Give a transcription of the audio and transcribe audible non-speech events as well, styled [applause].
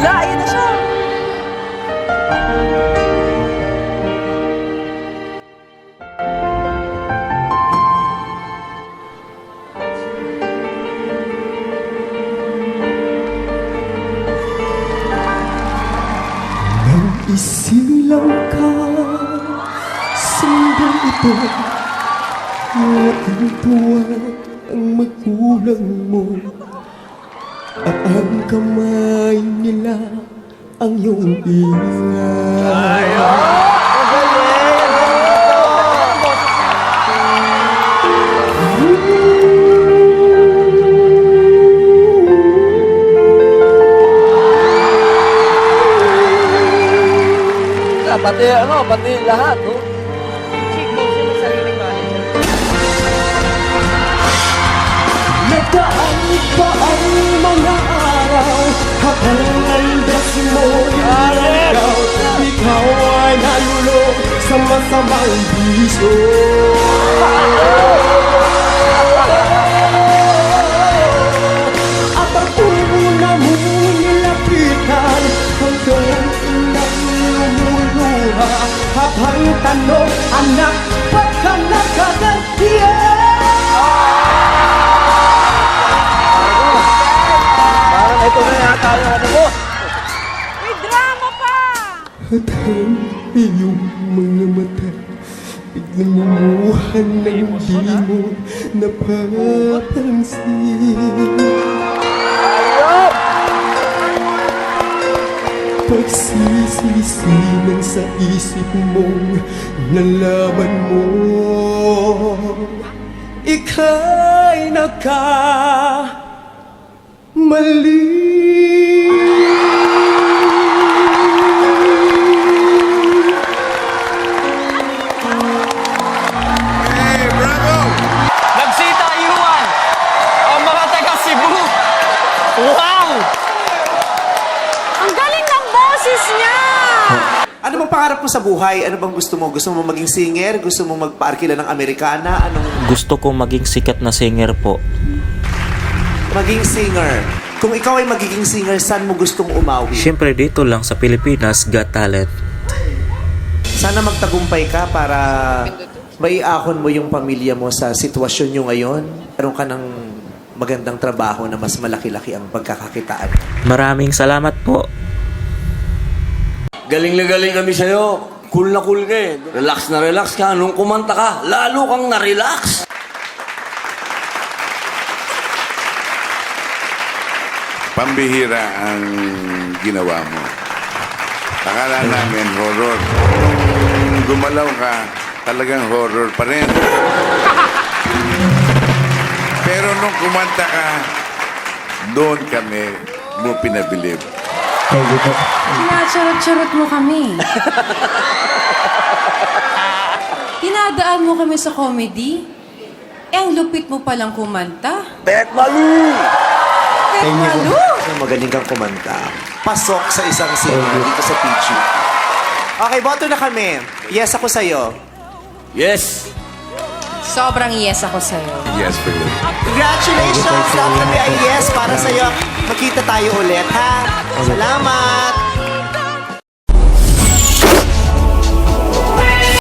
Wala, ayun na siya. Isilang ka sa mundang ito Natutuwa ang magulang mo At ang kamay nila ang iyong ingay. Ah, Pati ano, pati lahat, no? Nagdaan pa masamang bisyo [laughs] At ang una mong nilapitan Hanggang nangululuha Habang tanong, anak, ba't ka nakagantiyan? Parang ito na yata yung ano mo. May drama pa! At ang iyong mga mata. Biglang lumuhan na hindi mo napapansin. Pagsisisinan sa isip mong nalaman mo. Ika'y naka Ano bang pangarap mo sa buhay? Ano bang gusto mo? Gusto mo maging singer? Gusto mo magpaarkila ng Amerikana? Anong Gusto kong maging sikat na singer po. maging singer? Kung ikaw ay magiging singer, saan mo gustong umawi? Siyempre dito lang sa Pilipinas, Got Talent. Sana magtagumpay ka para maiahon mo yung pamilya mo sa sitwasyon nyo ngayon. Meron ka ng magandang trabaho na mas malaki-laki ang pagkakakitaan. Maraming salamat po. Galing na galing kami sa'yo. Cool na cool ka eh. Relax na relax ka. Nung kumanta ka, lalo kang na-relax. pambihira ang ginawa mo. Akala namin horror. Nung gumalaw ka, talagang horror pa rin. Pero nung kumanta ka, doon kami mo pinabilib. Pinacharot-charot mo kami. Tinadaan mo kami sa comedy. Eh, ang lupit mo palang kumanta. Bet malu! Pero malo! So, magaling kang kumanta. Pasok sa isang singer dito sa PG. Okay, boto na kami. Yes ako sa'yo. Yes! Sobrang yes ako sa'yo. Yes for you. Congratulations! Kami ay yes para sa'yo. Magkita tayo ulit, ha? Salamat!